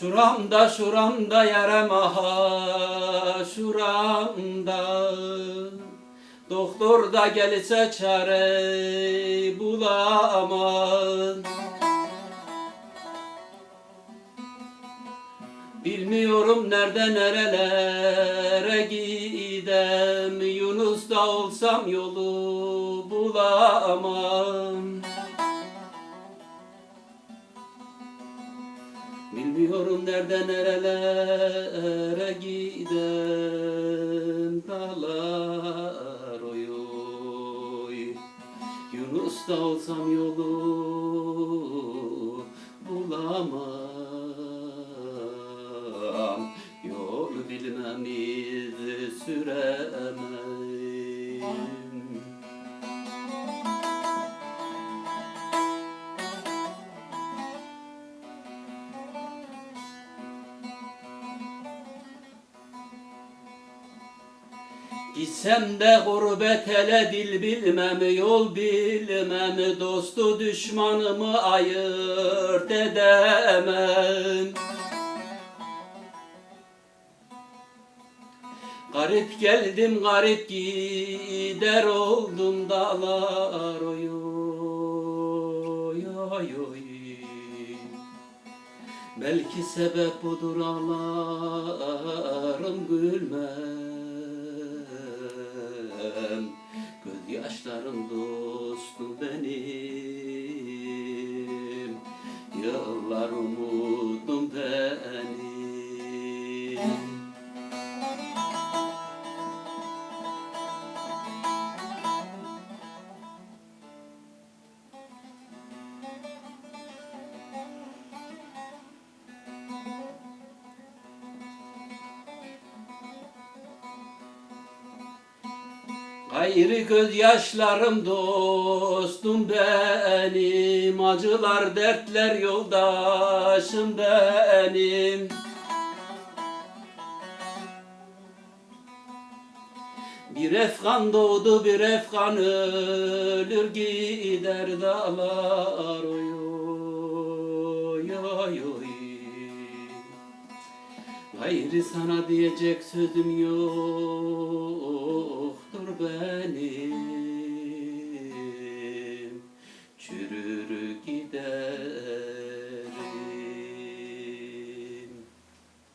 Şuramda şuramda yarem aha şuramda. Doktor da gelse çare bulamaz. Bilmiyorum nerede nerelere gidem. Yunus da olsam yolu bulamam Bilmiyorum nerede nerelere gidem Dağlar oy Yunus da olsam yolu bulamam. Yol bilmem iz süremem Gitsem de gurbet ele dil bilmem, yol bilmem, dostu düşmanımı ayırt edemem. Garip geldim, garip gider oldum dağlar oy oy oy oy. Belki sebep budur ağlarım gülmem Gözyaşlarım dostum benim. Yıllar Gayrı gözyaşlarım dostum benim. Acılar dertler yoldaşım benim. Bir efkan doğdu bir efkan ölür gider dağlar oy Gayrı sana diyecek sözüm yoktur benim